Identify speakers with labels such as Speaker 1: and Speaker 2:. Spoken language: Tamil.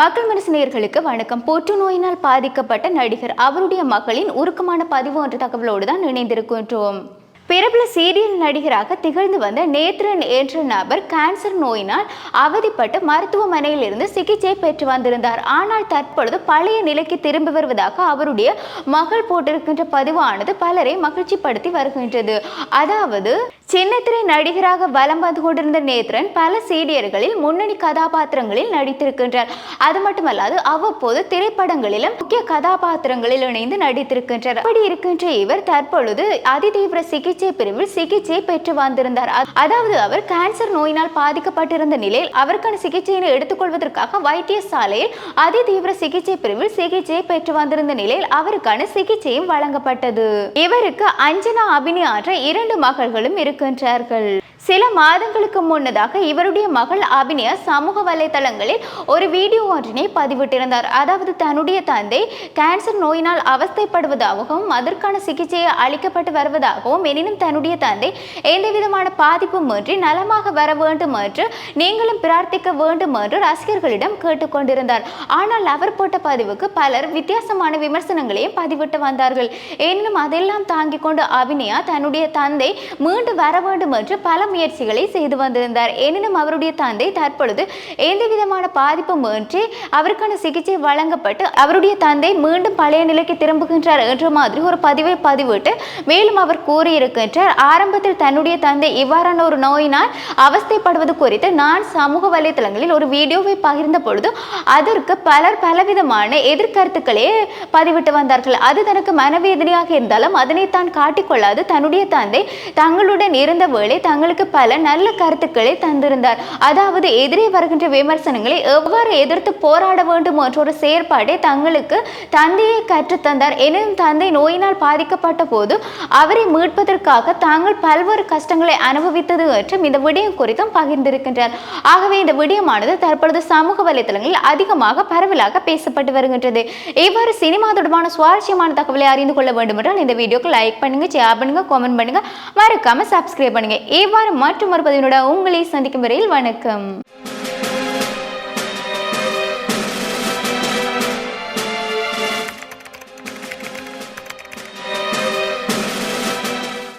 Speaker 1: மக்கள் மனசினியர்களுக்கு வணக்கம். புற்றுநோயினால் பாதிக்கப்பட்ட நடிகர் அவருடைய மகளின் உருக்கமான பதிவு என்ற தகவலோடு தான் இணைந்திருக்கின்றோம். பிரபல சீரியல் நடிகராக திகழ்ந்து வந்த நேத்ரன் என்ற நபர் கேன்சர் நோயினால் அவதிப்பட்டு மருத்துவமனையில் இருந்து சிகிச்சை பெற்று வந்திருந்தார். ஆனால் தற்பொழுது பழைய நிலைக்கு திரும்பி வருவதாக அவருடைய மகள் போட்டிருக்கின்ற பதிவானது பலரை மகிழ்ச்சிப்படுத்தி வருகின்றது. அதாவது சின்னத்திரை நடிகராக வலம் வந்து கொண்டிருந்த நேத்ரன் பல சீரியல்களில் முன்னணி கதாபாத்திரங்களில் நடித்திருக்கின்றார். அது மட்டுமல்லாது அவ்வப்போது திரைப்படங்களிலும் முக்கிய கதாபாத்திரங்களில் இணைந்து நடித்திருக்கின்றார். அப்படி இருக்கின்ற இவர் தற்பொழுது அதிதீவிர சிகிச்சை பிரிவில் சிகிச்சை பெற்று வந்திருந்தார். அதாவது அவர் கேன்சர் நோயினால் பாதிக்கப்பட்டிருந்த நிலையில் அவருக்கான சிகிச்சையினை எடுத்துக்கொள்வதற்காக வைத்தியசாலையில் அதிதீவிர சிகிச்சை பிரிவில் சிகிச்சை பெற்று வந்திருந்த நிலையில் அவருக்கான சிகிச்சையும் வழங்கப்பட்டது. இவருக்கு அஞ்சனா அபினி ஆற்ற இரண்டு மகள்களும் இருக்கின்றார்கள் சில மாதங்களுக்கு முன்னதாக இவருடைய மகள் அபிநயா சமூக வலைதளங்களில் ஒரு வீடியோ ஒன்றினை பதிவிட்டிருந்தார். அதாவது தன்னுடைய தந்தை கேன்சர் நோயினால் அவஸ்தைப்படுவதாகவும் அதற்கான சிகிச்சையை அளிக்கப்பட்டு வருவதாகவும் எனினும் தன்னுடைய தந்தை எந்த விதமான பாதிப்பும் இன்றி நலமாக வர வேண்டும் என்று நீங்களும் பிரார்த்திக்க வேண்டும் என்று ரசிகர்களிடம் கேட்டுக்கொண்டிருந்தார் ஆனால் அவர் போட்ட பதிவுக்கு பலர் வித்தியாசமான விமர்சனங்களையும் பதிவிட்டு வந்தார்கள். எனினும் அதெல்லாம் தாங்கிக் கொண்டு அபிநயா தன்னுடைய தந்தை மீண்டு வர வேண்டும் என்று பல முயற்சிகளை செய்து வந்திருந்தார். எனினும் அவருடைய தந்தை தற்பொழுது எந்த விதமான பாதிப்பும் இன்றி அவருக்கான சிகிச்சை வழங்கப்பட்டு அவருடைய தந்தை மீண்டும் பழைய நிலைக்கு திரும்புகின்றார் என்ற மாதிரி ஒரு பதிவை பதிவிட்டு மேலும் அவர் கூறியிருக்கின்றார். ஆரம்பத்தில் தன்னுடைய தந்தை இவ்வாறான ஒரு நோயினால் அவஸ்தைப்படுவது குறித்து நான் சமூக வலைதளங்களில் ஒரு வீடியோவை பகிர்ந்த பொழுது அதற்கு பலர் பலவிதமான எதிர்கருத்துக்களே பதிவிட்டு வந்தார்கள். அது தனக்கு மனவேதனையாக இருந்தாலும் அதனை தான் காட்டிக்கொள்ளாது. தன்னுடைய தந்தை தங்களுடன் இருந்த வேளை தங்களுக்கு பல நல்ல கருத்துக்களை தந்திருந்தார். அதாவது எதிரே வருகின்ற விமர்சனங்களை எவ்வாறு எதிர்த்து போராட வேண்டும் என்ற ஒரு செயற்பாட்டை தங்களுக்கு தந்தையை கற்றுத்தந்தார். எனினும் தந்தை நோயினால் பாதிக்கப்பட்ட போது அவரை மீட்பதற்காக தாங்கள் பல்வேறு கஷ்டங்களை அனுபவித்தது என்றும் இந்த விடயம் குறித்தும் பகிர்ந்திருக்கின்றார். ஆகவே இந்த விடயமானது தற்பொழுது சமூக வலைதளங்களில் அதிகமாக பரவலாக பேசப்பட்டு வருகின்றது. இவ்வாறு சினிமா தொடர்பான சுவாரஸ்யமான தகவலை அறிந்து கொள்ள வேண்டும் என்றால் இந்த வீடியோக்கு லைக் பண்ணுங்க ஷேர் பண்ணுங்க கமெண்ட் பண்ணுங்க. மறக்காம சப்ஸ்கிரைப் பண்ணுங்க. இவ்வாறு மற்றும் ஒரு பதிவினோட உங்களை சந்திக்கும் வரையில் வணக்கம்.